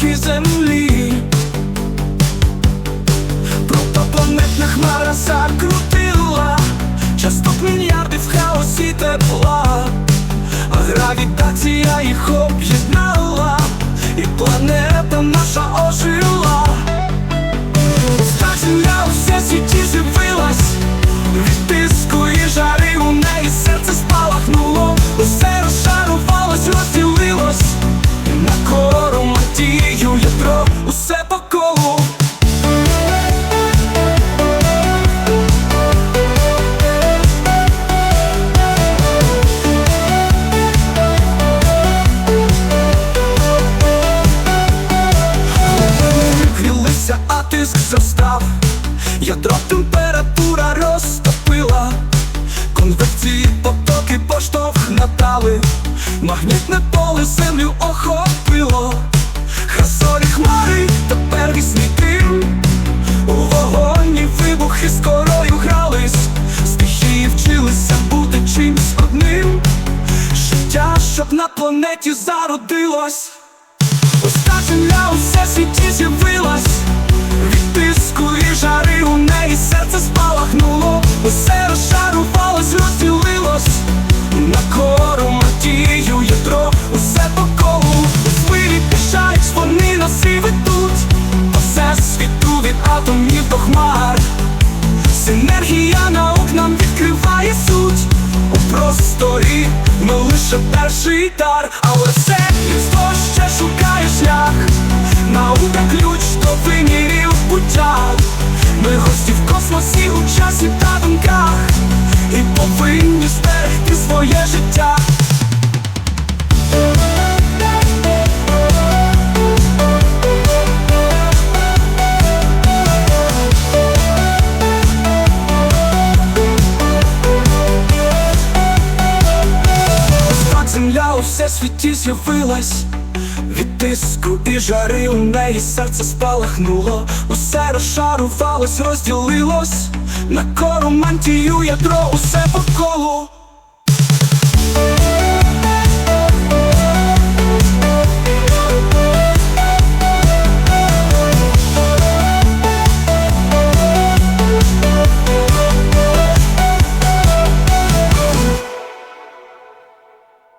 зародки землі. Протопланетна хмара закрутила Часток мільярдів в хаосі тепла, а гравітація їх об'єднала, і планета наша ожила. Усе по колу. Грілися, а тиск зростав Ядро температура розтопила. Конвекції потоки поштовх надали Магнітне поле землю охопило Хасорі хмари, тепер вісний дим У вогоні вибухи з корою грались. Стихії вчилися бути чимсь одним. Життя, щоб на планеті зародилось. Ось та земля у всесвіті з'явилась. Від тиску і жари у неї серце спалахнуло. Усе лише перший дар, але все людство ще шукає шлях. Наука ключ до вимірів буття Ми гості в космосі у часі та думках у всесвіті з'явилась Від тиску і жари у неї серце спалахнуло. Усе розшарувалось, розділилось. На кору мантію ядро, усе по колу